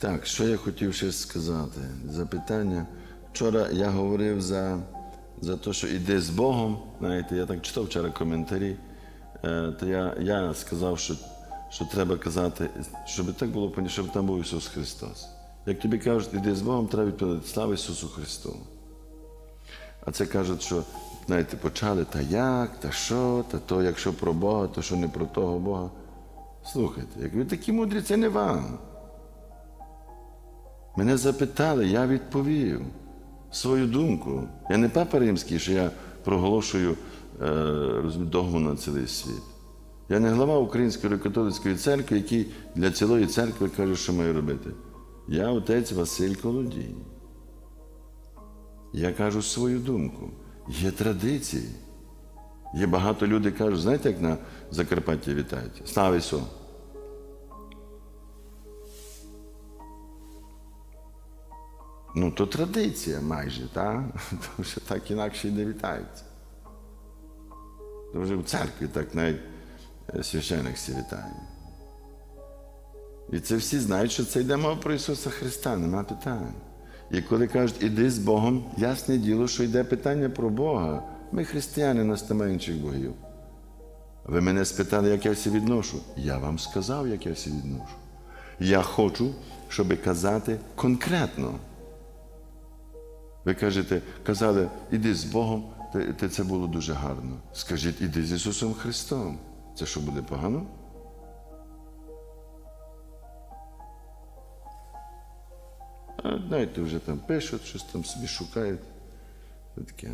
Так, що я хотів ще сказати? Запитання. Вчора я говорив за, за те, що іди з Богом. Знаєте, я так читав вчора коментарі, е, то я, я сказав, що, що треба казати, щоб так було, щоб там був Ісус Христос. Як тобі кажуть, іди з Богом, треба відповідати слава Ісусу Христу. А це кажуть, що знаєте, почали та як, та що, та то, якщо про Бога, то що не про того Бога. Слухайте, як ви такі мудрі, це не вам. Мене запитали, я відповів свою думку. Я не папа римський, що я проголошую е, догму на цілий світ. Я не глава Української католицької церкви, який для цілої церкви каже, що маю робити. Я отець Василь Колодій. Я кажу свою думку. Є традиції. Є багато людей кажуть, знаєте, як на Закарпатті вітають? Слава Ісу! Ну, то традиція майже, так? Тому що так інакше й не вітаються. Тому що в церкві так навіть е, священик всі вітає. І це всі знають, що це йде мова про Ісуса Христа, нема питань. І коли кажуть, іди з Богом, ясне діло, що йде питання про Бога. Ми християни, нас немає інших богів. Ви мене спитали, як я всі відношу. Я вам сказав, як я всі відношу. Я хочу, щоб казати конкретно. Ви кажете, казали, іди з Богом, то це було дуже гарно. Скажіть, іди з Ісусом Христом. Це що буде погано? А знаєте, вже там пишуть, щось там собі шукають. Таке.